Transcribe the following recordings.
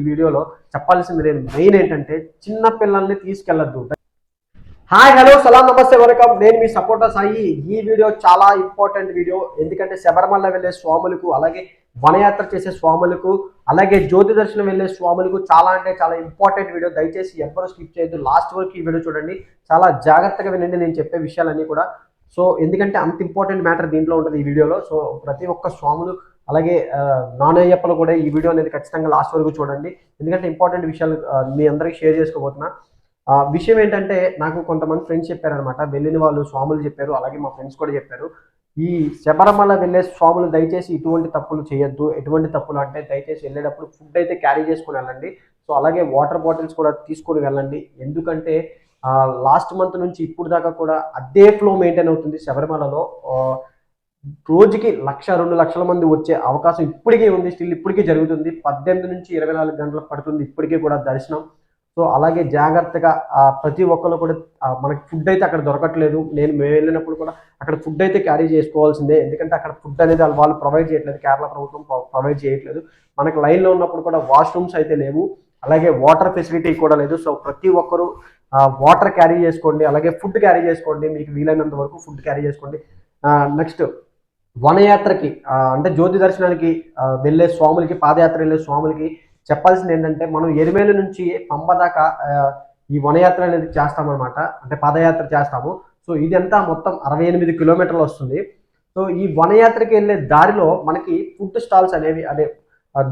ఈ వీడియోలో చెప్పాల్సింది నేను మెయిన్ ఏంటంటే చిన్న పిల్లల్ని తీసుకెళ్ళొద్దు హాయ్ హలో సలాం నమస్తే వెల్కమ్ నేను మీ సపోర్టర్ సాయి. ఈ వీడియో చాలా ఇంపార్టెంట్ వీడియో. ఎందుకంటే శబరిమల వెళ్ళే స్వాములకు అలాగే వనయాత్ర చేసే స్వాములకు అలాగే జ్యోతి దర్శనం వెళ్ళే స్వాములకు చాలా అంటే చాలా ఇంపార్టెంట్ వీడియో. దయచేసి ఎవ్వరూ స్కిప్ చేయొద్దు. లాస్ట్ వరకు ఈ వీడియో చూడండి. చాలా జాగ్రత్తగా వినండి. నేను చెప్పే విషయాలన్నీ కూడా. సో ఎందుకంటే అంత ఇంపార్టెంట్ మ్యాటర్ దీంట్లో ఉంటుంది ఈ వీడియోలో. సో ప్రతి ఒక్క స్వాములు అలాగే నాన్ అయ్యప్పలు కూడా ఈ వీడియో అనేది ఖచ్చితంగా లాస్ట్ వరకు చూడండి. ఎందుకంటే ఇంపార్టెంట్ విషయాలు మీ అందరికీ షేర్ చేసుకోబోతున్నా. ఆ, విషయం ఏంటంటే నాకు కొంతమంది ఫ్రెండ్స్ చెప్పారనమాట వెళ్ళిన వాళ్ళు స్వాములు చెప్పారు అలాగే మా ఫ్రెండ్స్ కూడా చెప్పారు. ఈ శబరిమల వెళ్ళే స్వాములు దయచేసి ఇటువంటి తప్పులు చేయొద్దు. ఎటువంటి తప్పులు అంటే దయచేసి వెళ్ళేటప్పుడు ఫుడ్ అయితే క్యారీ చేసుకుని వెళ్ళండి. సో అలాగే వాటర్ బాటిల్స్ కూడా తీసుకొని వెళ్ళండి. ఎందుకంటే లాస్ట్ మంత్ నుంచి ఇప్పుడు దాకా కూడా అదే ఫ్లో మెయింటైన్ అవుతుంది శబరిమలలో. రోజుకి లక్ష రెండు లక్షల మంది వచ్చే అవకాశం ఇప్పటికీ ఉంది స్టిల్ ఇప్పటికీ జరుగుతుంది. పద్దెనిమిది నుంచి ఇరవై నాలుగు గంటలకు పడుతుంది ఇప్పటికీ కూడా దర్శనం. సో అలాగే జాగ్రత్తగా ప్రతి ఒక్కరు కూడా మనకి ఫుడ్ అయితే అక్కడ దొరకట్లేదు. నేను మేము వెళ్ళినప్పుడు కూడా అక్కడ ఫుడ్ అయితే క్యారీ చేసుకోవాల్సిందే. ఎందుకంటే అక్కడ ఫుడ్ అనేది వాళ్ళు- ప్రొవైడ్ చేయట్లేదు. కేరళ ప్రభుత్వం ప్రొవైడ్ చేయట్లేదు. మనకి లైన్లో ఉన్నప్పుడు కూడా వాష్రూమ్స్ అయితే లేవు. అలాగే వాటర్ ఫెసిలిటీ కూడా లేదు. సో ప్రతి ఒక్కరూ వాటర్ క్యారీ చేసుకోండి. అలాగే ఫుడ్ క్యారీ చేసుకోండి. మీకు వీలైనంత వరకు ఫుడ్ క్యారీ చేసుకోండి. నెక్స్ట్ వనయాత్రకి అంటే జ్యోతి దర్శనానికి వెళ్ళే స్వాములకి పాదయాత్ర వెళ్ళే స్వాములకి చెప్పాల్సింది ఏంటంటే మనం ఎరిమేలు నుంచి పంప దాకా ఈ వనయాత్ర అనేది చేస్తామన్నమాట. అంటే పాదయాత్ర చేస్తాము. సో ఇదంతా మొత్తం అరవై ఎనిమిది కిలోమీటర్లు వస్తుంది. సో ఈ వనయాత్రకి వెళ్ళే దారిలో మనకి ఫుడ్ స్టాల్స్ అనేవి అదే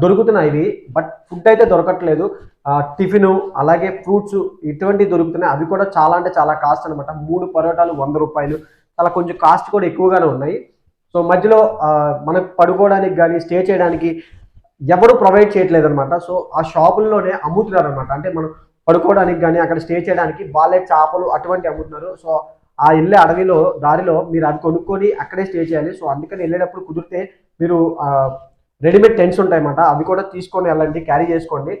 దొరుకుతున్నాయి ఇవి. బట్ ఫుడ్ అయితే దొరకట్లేదు. టిఫిన్ అలాగే ఫ్రూట్స్ ఇటువంటివి దొరుకుతున్నాయి. అవి కూడా చాలా అంటే చాలా కాస్ట్ అనమాట మూడు పరోటాలు వంద రూపాయలు. చాలా కొంచెం కాస్ట్ కూడా ఎక్కువగానే ఉన్నాయి. సో మధ్యలో మనకు పడుకోవడానికి కానీ స్టే చేయడానికి ఎవరు ప్రొవైడ్ చేయట్లేదు అనమాట సో ఆ షాపుల్లోనే అమ్ముతున్నారు అనమాట అంటే మనం పడుకోవడానికి కానీ అక్కడ స్టే చేయడానికి వాళ్ళే చేపలు అటువంటి అమ్ముతున్నారు. సో ఆ వెళ్ళే అడవిలో దారిలో మీరు అది కొనుక్కొని అక్కడే స్టే చేయాలి. సో అందుకని వెళ్ళేటప్పుడు కుదిరితే మీరు రెడీమేడ్ టెంట్స్ ఉంటాయన్నమాట. అవి కూడా తీసుకొని వెళ్ళండి క్యారీ చేసుకోండి.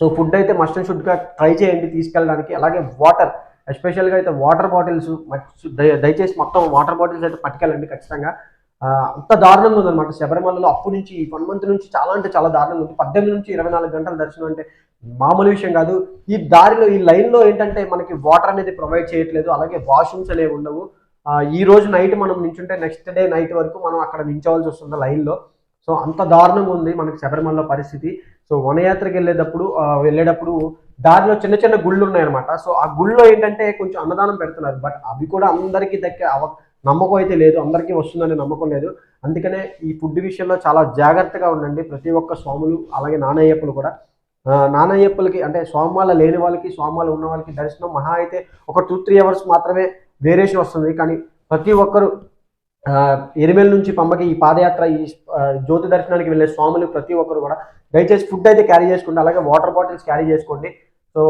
సో ఫుడ్ అయితే మస్ట్ అండ్ షుడ్గా ట్రై చేయండి తీసుకెళ్ళడానికి. అలాగే వాటర్ ఎస్పెషల్గా అయితే వాటర్ బాటిల్స్ దయచేసి మొత్తం వాటర్ బాటిల్స్ అయితే పట్టుకెళ్ళండి ఖచ్చితంగా. అంత దారుణంగా ఉందన్నమాట. శబరిమలలో అప్పటి నుంచి ఈ వన్ మంత్ నుంచి చాలా అంటే చాలా దారుణంగా ఉంది. పద్దెనిమిది నుంచి ఇరవై నాలుగు గంటల దర్శనం అంటే మామూలు విషయం కాదు. ఈ దారిలో ఈ లైన్లో ఏంటంటే మనకి వాటర్ అనేది ప్రొవైడ్ చేయట్లేదు. అలాగే వాష్రూమ్స్ అనేవి ఉండవు. ఈ రోజు నైట్ మనం నించుంటే నెక్స్ట్ డే నైట్ వరకు మనం అక్కడ నించవలసి వస్తుంది లైన్లో. సో అంత దారుణంగా ఉంది మనకి శబరిమల పరిస్థితి. సో వనయాత్రకి వెళ్ళేటప్పుడు వెళ్ళేటప్పుడు దారిలో చిన్న చిన్న గుళ్ళు ఉన్నాయన్నమాట. సో ఆ గుళ్ళో ఏంటంటే కొంచెం అన్నదానం పెడుతున్నారు. బట్ అవి కూడా అందరికీ దక్కే అవ నమ్మకం అయితే లేదు. అందరికీ వస్తుందనే నమ్మకం లేదు. అందుకనే ఈ ఫుడ్ విషయంలో చాలా జాగ్రత్తగా ఉండండి. ప్రతి ఒక్క స్వాములు అలాగే నానయ్యప్పలు కూడా. నానయ్యప్పలకి అంటే స్వామాల లేని వాళ్ళకి స్వామాలు ఉన్న వాళ్ళకి దర్శనం మహా అయితే ఒక టూ త్రీ అవర్స్ మాత్రమే వేరియేషన్ వస్తుంది. కానీ ప్రతి ఒక్కరు ఆ, ఎరిమేల నుంచి పంపకి ఈ పాదయాత్ర ఈ జ్యోతి దర్శనానికి వెళ్ళే స్వాములు ప్రతి ఒక్కరు కూడా దయచేసి ఫుడ్ అయితే క్యారీ చేసుకోండి అలాగే వాటర్ బాటిల్స్ క్యారీ చేసుకోండి. సో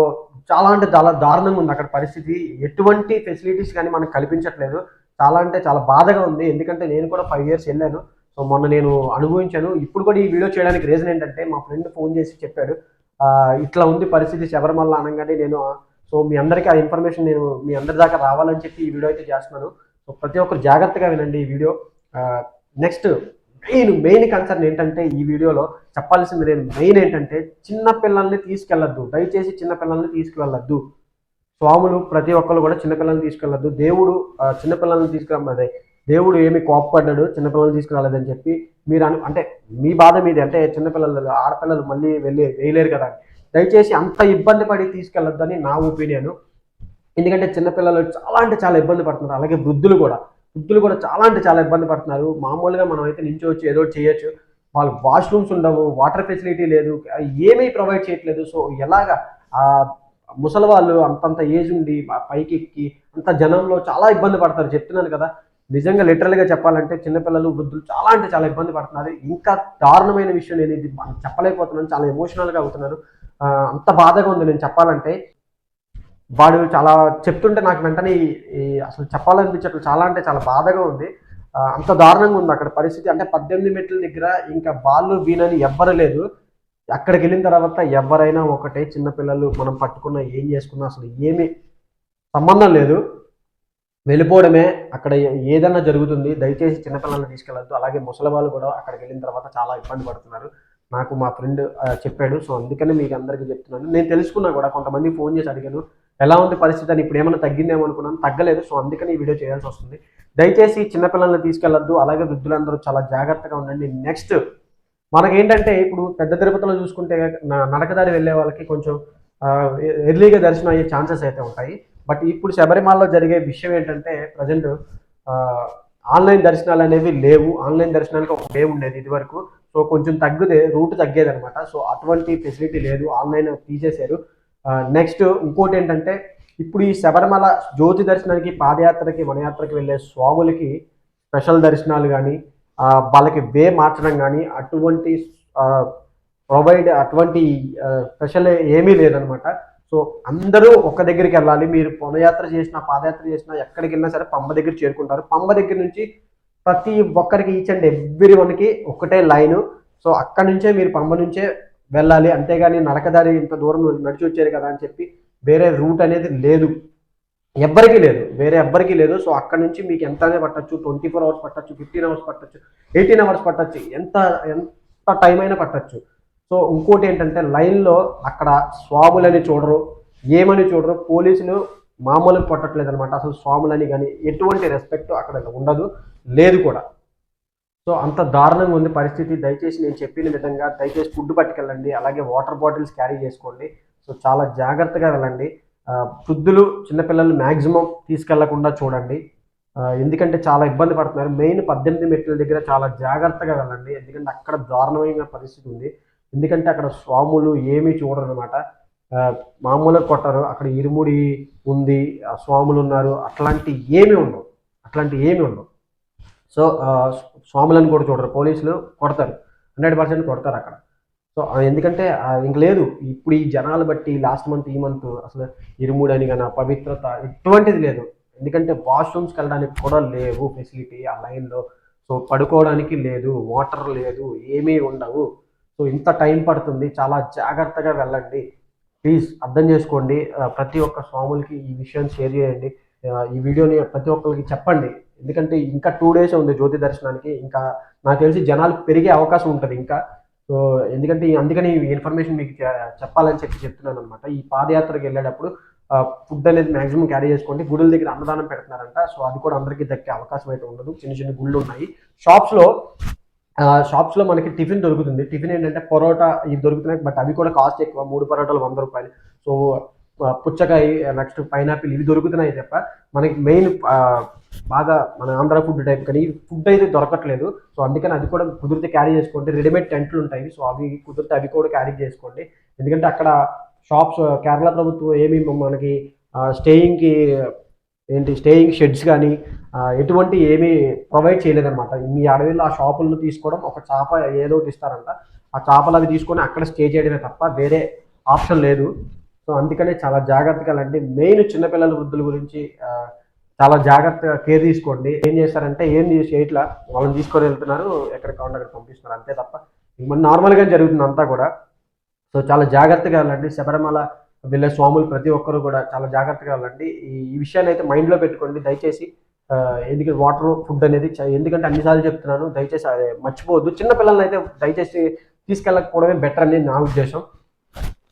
చాలా అంటే చాలా దారుణంగా ఉంది అక్కడ పరిస్థితి. ఎటువంటి ఫెసిలిటీస్ కానీ మనకు కల్పించట్లేదు. చాలా అంటే చాలా బాధగా ఉంది. ఎందుకంటే నేను కూడా ఫైవ్ ఇయర్స్ వెళ్ళాను. సో మొన్న నేను అనుభవించాను. ఇప్పుడు కూడా ఈ వీడియో చేయడానికి రీజన్ ఏంటంటే మా ఫ్రెండ్ ఫోన్ చేసి చెప్పాడు. ఇట్లా ఉంది పరిస్థితి శబరిమల అనగానే నేను సో మీ అందరికీ ఆ ఇన్ఫర్మేషన్ నేను మీ అందరి దాకా రావాలని చెప్పి ఈ వీడియో అయితే చేస్తున్నాను. సో ప్రతి ఒక్కరు జాగ్రత్తగా వినండి ఈ video next main main concern ఏంటంటే ఈ వీడియోలో చెప్పాల్సింది నేను మెయిన్ ఏంటంటే చిన్న పిల్లల్ని తీసుకెళ్ళొద్దు. దయచేసి చిన్న పిల్లల్ని తీసుకువెళ్ళొద్దు స్వాములు ప్రతి ఒక్కరు కూడా చిన్నపిల్లల్ని తీసుకెళ్ళద్దు. దేవుడు చిన్నపిల్లల్ని తీసుకురమ్మదే దేవుడు ఏమి కోప్పడ్డాడు చిన్నపిల్లల్ని తీసుకురాలేదని చెప్పి మీరు అను అంటే మీ బాధ మీది. అంటే చిన్నపిల్లలు ఆడపిల్లలు మళ్ళీ వెళ్ళి వేయలేరు కదా దయచేసి అంత ఇబ్బంది పడి తీసుకెళ్ళొద్దని నా ఒపీనియన్. ఎందుకంటే చిన్నపిల్లలు చాలా అంటే చాలా ఇబ్బంది పడుతున్నారు. అలాగే వృద్ధులు కూడా. వృద్ధులు కూడా చాలా అంటే చాలా ఇబ్బంది పడుతున్నారు. మామూలుగా మనం అయితే నించోవచ్చు ఏదో చేయొచ్చు. వాళ్ళకి వాష్రూమ్స్ ఉండవు వాటర్ ఫెసిలిటీ లేదు ఏమీ ప్రొవైడ్ చేయట్లేదు. సో ఎలాగా ముసలి వాళ్ళు అంతంత ఏజ్ ఉండి పైకి ఎక్కి అంత జనంలో చాలా ఇబ్బంది పడతారు. చెప్తున్నాను కదా నిజంగా లిటరల్గా చెప్పాలంటే చిన్నపిల్లలు వృద్ధులు చాలా అంటే చాలా ఇబ్బంది పడుతున్నారు. ఇంకా దారుణమైన విషయం నేను ఇది చెప్పలేకపోతున్నాను. చాలా ఎమోషనల్గా అవుతున్నారు. అంత బాధగా ఉంది నేను చెప్పాలంటే. వాడు చాలా చెప్తుంటే నాకు వెంటనే అసలు చెప్పాలనిపించట్లు చాలా అంటే చాలా బాధగా ఉంది. అంత దారుణంగా ఉంది అక్కడ పరిస్థితి. అంటే పద్దెనిమిది మెట్ల దగ్గర ఇంకా వాళ్ళు వీనని ఎవ్వరు లేదు. అక్కడికి వెళ్ళిన తర్వాత ఎవరైనా ఒకటే చిన్నపిల్లలు మనం పట్టుకున్న ఏం చేసుకున్నా అసలు ఏమీ సంబంధం లేదు. వెళ్ళిపోవడమే అక్కడ ఏదైనా జరుగుతుంది. దయచేసి చిన్నపిల్లల్ని తీసుకెళ్ళద్దు. అలాగే ముసలి వాళ్ళు కూడా అక్కడికి వెళ్ళిన తర్వాత చాలా ఇబ్బంది పడుతున్నారు. నాకు మా ఫ్రెండ్ చెప్పాడు. సో అందుకనే మీకు అందరికీ చెప్తున్నాను. నేను తెలుసుకున్నా కూడా కొంతమంది ఫోన్ చేసి అడిగాను. ఎలా ఉంది పరిస్థితి అని ఇప్పుడు ఏమైనా తగ్గిందేమో అనుకున్నాను. తగ్గలేదు. సో అందుకని ఈ వీడియో చేయాల్సి వస్తుంది. దయచేసి చిన్నపిల్లల్ని తీసుకెళ్ళొద్దు అలాగే వృద్ధులందరూ చాలా జాగ్రత్తగా ఉండండి. నెక్స్ట్ మనకేంటంటే ఇప్పుడు పెద్ద తిరుపతిలో చూసుకుంటే నడకదారి వెళ్ళే వాళ్ళకి కొంచెం ఎర్లీగా దర్శనం అయ్యే ఛాన్సెస్ అయితే ఉంటాయి. బట్ ఇప్పుడు శబరిమలలో జరిగే విషయం ఏంటంటే ప్రజెంట్ ఆన్లైన్ దర్శనాలు అనేవి లేవు. ఆన్లైన్ దర్శనానికి ఒక డే ఉండేది ఇదివరకు. సో కొంచెం తగ్గితే రూట్ తగ్గేది అనమాట సో అటువంటి ఫెసిలిటీ లేదు. ఆన్లైన్ తీసేశారు. నెక్స్ట్ ఇంకోటి ఏంటంటే ఇప్పుడు ఈ శబరిమల జ్యోతి దర్శనానికి పాదయాత్రకి వనయాత్రకి వెళ్ళే స్వాములకి స్పెషల్ దర్శనాలు కానీ వాళ్ళకి వే మార్చడం కానీ అటువంటి ప్రొవైడ్ అటువంటి స్పెషల్ ఏమీ లేదనమాట. సో అందరూ ఒక దగ్గరికి వెళ్ళాలి. మీరు పొనయాత్ర చేసినా పాదయాత్ర చేసినా ఎక్కడికి వెళ్ళినా సరే పంబ దగ్గర చేరుకుంటారు. పంబ దగ్గర నుంచి ప్రతి ఒక్కరికి ఈచ్ అండ్ ఎవ్రీ వన్కి ఒకటే లైను. సో అక్కడి నుంచే మీరు పంబ నుంచే వెళ్ళాలి. అంతేగాని నడకదారి ఇంత దూరం నడిచి వచ్చారు కదా అని చెప్పి వేరే రూట్ అనేది లేదు. ఎవ్వరికీ లేదు. వేరే ఎవ్వరికీ లేదు. సో అక్కడ నుంచి మీకు ఎంతనే పట్టచ్చు. ట్వంటీ ఫోర్ అవర్స్ పట్టచ్చు. ఫిఫ్టీన్ అవర్స్ పట్టచ్చు. ఎయిటీన్ అవర్స్ పట్టచ్చు. ఎంత ఎంత టైం అయినా పట్టచ్చు. సో ఇంకోటి ఏంటంటే లైన్లో అక్కడ స్వాములని చూడరు. ఏమని చూడరు? పోలీసులు మామూలు పట్టట్లేదు అనమాట అసలు స్వాములని కానీ ఎటువంటి రెస్పెక్ట్ అక్కడ ఉండదు. లేదు కూడా. సో అంత దారుణంగా ఉంది పరిస్థితి. దయచేసి నేను చెప్పిన విధంగా దయచేసి ఫుడ్ పట్టుకెళ్ళండి అలాగే వాటర్ బాటిల్స్ క్యారీ చేసుకోండి. సో చాలా జాగ్రత్తగా వెళ్ళండి. వృద్ధులు చిన్నపిల్లలు మ్యాక్సిమం తీసుకెళ్ళకుండా చూడండి. ఎందుకంటే చాలా ఇబ్బంది పడుతున్నారు. మెయిన్ పద్దెనిమిది మెట్ల దగ్గర చాలా జాగ్రత్తగా వెళ్ళండి. ఎందుకంటే అక్కడ దారుణమైన పరిస్థితి ఉంది. ఎందుకంటే అక్కడ స్వాములు ఏమీ చూడరు అనమాట మామూలుగా కొట్టరు. అక్కడ ఇరుముడి ఉంది. ఆ స్వాములు ఉన్నారు. అట్లాంటి ఏమీ ఉండవు. అట్లాంటి ఏమీ ఉండవు. సో స్వాములను కూడా చూడరు పోలీసులు కొడతారు హండ్రెడ్ పర్సెంట్ కొడతారు అక్కడ. సో ఎందుకంటే ఇంక లేదు ఇప్పుడు ఈ జనాలు బట్టి లాస్ట్ మంత్ ఈ మంత్ అసలు ఇరుముడు అని కానీ పవిత్రత ఎటువంటిది లేదు. ఎందుకంటే వాష్రూమ్స్కి వెళ్ళడానికి కూడా లేవు ఫెసిలిటీ ఆ లైన్లో. సో పడుకోవడానికి లేదు వాటర్ లేదు ఏమీ ఉండవు. సో ఇంత టైం పడుతుంది చాలా జాగ్రత్తగా వెళ్ళండి. ప్లీజ్ అర్థం చేసుకోండి. ప్రతి ఒక్క స్వాములకి ఈ విషయం షేర్ చేయండి. ఈ వీడియోని ప్రతి ఒక్కరికి చెప్పండి. ఎందుకంటే ఇంకా టూ డేస్ ఉంది జ్యోతి దర్శనానికి. ఇంకా నాకు తెలిసి జనాలు పెరిగే అవకాశం ఉంటుంది ఇంకా. సో ఎందుకంటే అందుకని ఈ ఇన్ఫర్మేషన్ మీకు చెప్పాలని చెప్పి చెప్తున్నాను అనమాట ఈ పాదయాత్రకు వెళ్ళేటప్పుడు ఫుడ్ అనేది మాక్సిమం క్యారీ చేసుకోండి. గుడుల దగ్గర అన్నదానం పెడుతున్నారంట. సో అది కూడా అందరికీ దక్కే అవకాశం అయితే ఉండదు. చిన్న చిన్న గుళ్ళు ఉన్నాయి. షాప్స్లో షాప్స్లో మనకి టిఫిన్ దొరుకుతుంది. టిఫిన్ ఏంటంటే పరోటా ఇవి దొరుకుతున్నాయి. బట్ అవి కూడా కాస్ట్ ఎక్కువ. మూడు పరోటాలు వంద రూపాయలు. సో పుచ్చకాయ నెక్స్ట్ పైనాపిల్ ఇవి దొరుకుతున్నాయి తప్ప మనకి మెయిన్ బాగా మన ఆంధ్ర ఫుడ్ టైప్ కానీ ఫుడ్ అయితే దొరకట్లేదు. సో అందుకని అది కూడా కుదిరితే క్యారీ చేసుకోండి. రెడీమేడ్ టెంట్లు ఉంటాయి. సో అవి కుదిరితే అవి కూడా క్యారీ చేసుకోండి. ఎందుకంటే అక్కడ షాప్స్ కేరళ ప్రభుత్వం ఏమి మనకి స్టేయింగ్కి ఏంటి స్టేయింగ్ షెడ్స్ కానీ ఎటువంటి ఏమీ ప్రొవైడ్ చేయలేదన్నమాట. మీ అడవిలో ఆ షాపులను తీసుకోవడం ఒక చేప ఏదో ఒకటి ఇస్తారంట. ఆ చేపలు అవి తీసుకొని అక్కడ స్టే చేయడమే తప్ప వేరే ఆప్షన్ లేదు. సో అందుకనే చాలా జాగ్రత్తగా అండి మెయిన్ చిన్నపిల్లల వృద్ధుల గురించి చాలా జాగ్రత్తగా కేర్ తీసుకోండి. ఏం చేస్తారంటే ఏం చేసి ఇట్లా వాళ్ళని తీసుకొని వెళ్తున్నారు ఎక్కడ కావాలి అక్కడ పంపిస్తున్నారు. అంతే తప్ప మన నార్మల్గా జరుగుతుంది అంతా కూడా. సో చాలా జాగ్రత్తగా వెళ్ళండి శబరిమల వెళ్ళే స్వాములు ప్రతి ఒక్కరు కూడా చాలా జాగ్రత్తగా వెళ్ళండి ఈ విషయాన్ని అయితే మైండ్లో పెట్టుకోండి. దయచేసి ఎందుకంటే వాటర్ ఫుడ్ అనేది చ- ఎందుకంటే అన్నిసార్లు చెప్తున్నాను దయచేసి అది మర్చిపోవద్దు. చిన్నపిల్లల్ని అయితే దయచేసి తీసుకెళ్ళకపోవడమే బెటర్ అని నా ఉద్దేశం.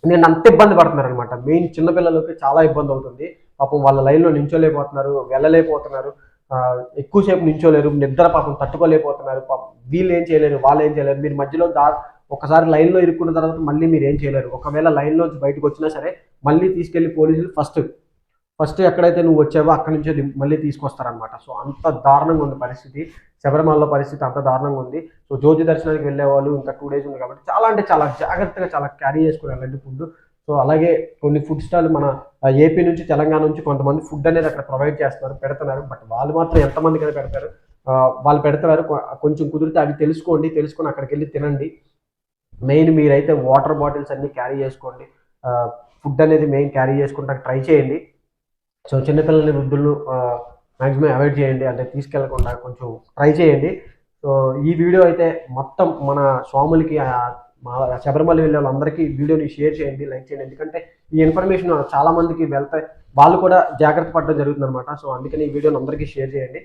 నేను అంత ఇబ్బంది పడుతున్నారు అనమాట మెయిన్ చిన్నపిల్లలకి చాలా ఇబ్బంది అవుతుంది. పాపం వాళ్ళ లైన్లో నించోలేకపోతున్నారు వెళ్ళలేకపోతున్నారు. ఎక్కువసేపు నించోలేరు నిద్ర పాపం తట్టుకోలేకపోతున్నారు. పాపం వీళ్ళు ఏం చేయలేరు వాళ్ళు ఏం చేయలేరు. మీరు మధ్యలో దా ఒకసారి లైన్లో ఇరుక్కున్న తర్వాత మళ్ళీ మీరు ఏం చేయలేరు. ఒకవేళ లైన్లోంచి బయటకు వచ్చినా సరే మళ్ళీ తీసుకెళ్ళి పోలీసులు ఫస్ట్ ఫస్ట్ ఎక్కడైతే నువ్వు వచ్చావో అక్కడి నుంచి మళ్ళీ తీసుకొస్తారనమాట సో అంత దారుణంగా ఉంది పరిస్థితి. శబరిమలలో పరిస్థితి అంత దారుణంగా ఉంది. సో జ్యోతి దర్శనానికి వెళ్ళే వాళ్ళు ఇంకా టూ డేస్ ఉంది కాబట్టి చాలా అంటే చాలా జాగ్రత్తగా చాలా క్యారీ చేసుకుని వెళ్ళండి ఫుడ్ సో అలాగే కొన్ని ఫుడ్ స్టాల్ మన ఏపీ నుంచి తెలంగాణ నుంచి కొంతమంది ఫుడ్ అనేది అక్కడ ప్రొవైడ్ చేస్తున్నారు పెడుతున్నారు. బట్ వాళ్ళు మాత్రం ఎంతమందికైనా పెడతారు? వాళ్ళు పెడతారు కొంచెం కుదిరితే అవి తెలుసుకోండి తెలుసుకొని అక్కడికి వెళ్ళి తినండి. మెయిన్ మీరైతే వాటర్ బాటిల్స్ అన్ని క్యారీ చేసుకోండి. ఫుడ్ అనేది మెయిన్ క్యారీ చేసుకుంటా ట్రై చేయండి. సో చిన్నపిల్లల్ని వృద్ధులను మ్యాక్సిమం అవాయిడ్ చేయండి. అంటే తీసుకెళ్ళకుండా కొంచెం ట్రై చేయండి. సో ఈ వీడియో అయితే మొత్తం మన స్వాములకి మా శబరిమల వెళ్ళే వాళ్ళందరికీ వీడియోని షేర్ చేయండి లైక్ చేయండి. ఎందుకంటే ఈ ఇన్ఫర్మేషన్ చాలా మందికి వాళ్ళు కూడా జాగ్రత్త పడడం జరుగుతుంది అనమాట సో అందుకని ఈ వీడియోని అందరికీ షేర్ చేయండి.